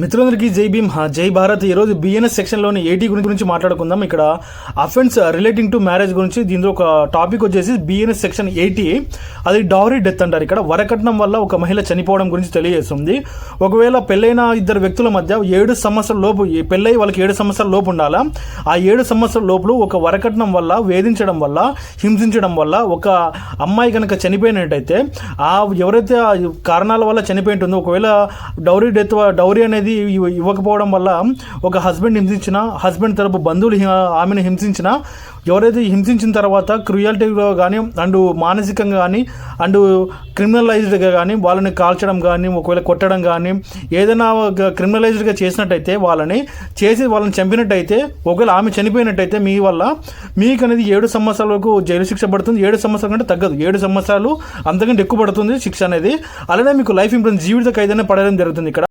మిత్రులందరికీ జై భీమ్. జై భారత్. ఈరోజు బిఎన్ఎస్ సెక్షన్లోని ఏటీ గురించి గురించి మాట్లాడుకుందాం. ఇక్కడ అఫెన్స్ రిలేటింగ్ టు మ్యారేజ్ గురించి దీనిలో ఒక టాపిక్ వచ్చేసి బిఎన్ఎస్ సెక్షన్ ఎయిటీ అది డౌరీ డెత్ అంటారు ఇక్కడ. వరకట్నం వల్ల ఒక మహిళ చనిపోవడం గురించి తెలియజేస్తుంది. ఒకవేళ పెళ్ళైన ఇద్దరు వ్యక్తుల మధ్య ఏడు సంవత్సరాల లోపు పెళ్ళై వాళ్ళకి ఏడు సంవత్సరాల లోపు ఉండాలా? ఆ ఏడు సంవత్సరాల లోపు ఒక వరకట్నం వల్ల వేధించడం వల్ల హింసించడం వల్ల ఒక అమ్మాయి కనుక చనిపోయినట్టయితే ఆ ఎవరైతే ఆ కారణాల వల్ల చనిపోయి ఉంటుందో ఒకవేళ డౌరీ డెత్ డౌరీ అనేది అనేది ఇవ్వకపోవడం వల్ల ఒక హస్బెండ్ హింసించిన హస్బెండ్ తరపు బంధువులు ఆమెను హింసించిన ఎవరైతే హింసించిన తర్వాత క్రుయాలిటీగా కానీ అండ్ మానసికంగా కానీ అండ్ క్రిమినలైజ్డ్గా కానీ వాళ్ళని కాల్చడం కానీ ఒకవేళ కొట్టడం కానీ ఏదైనా క్రిమినలైజ్డ్గా చేసినట్టయితే వాళ్ళని చేసి వాళ్ళని చంపినట్టయితే ఒకవేళ ఆమె చనిపోయినట్టయితే మీ వల్ల మీకు అనేది ఏడు సంవత్సరాల వరకు జైలు శిక్ష పడుతుంది. ఏడు సంవత్సరాల కంటే తగ్గదు. ఏడు సంవత్సరాలు అంతకంటే ఎక్కువ పడుతుంది శిక్ష అనేది. అలానే మీకు లైఫ్ ఇంప్రూవ్ జీవిత ఖైదనే పడడం జరుగుతుంది ఇక్కడ.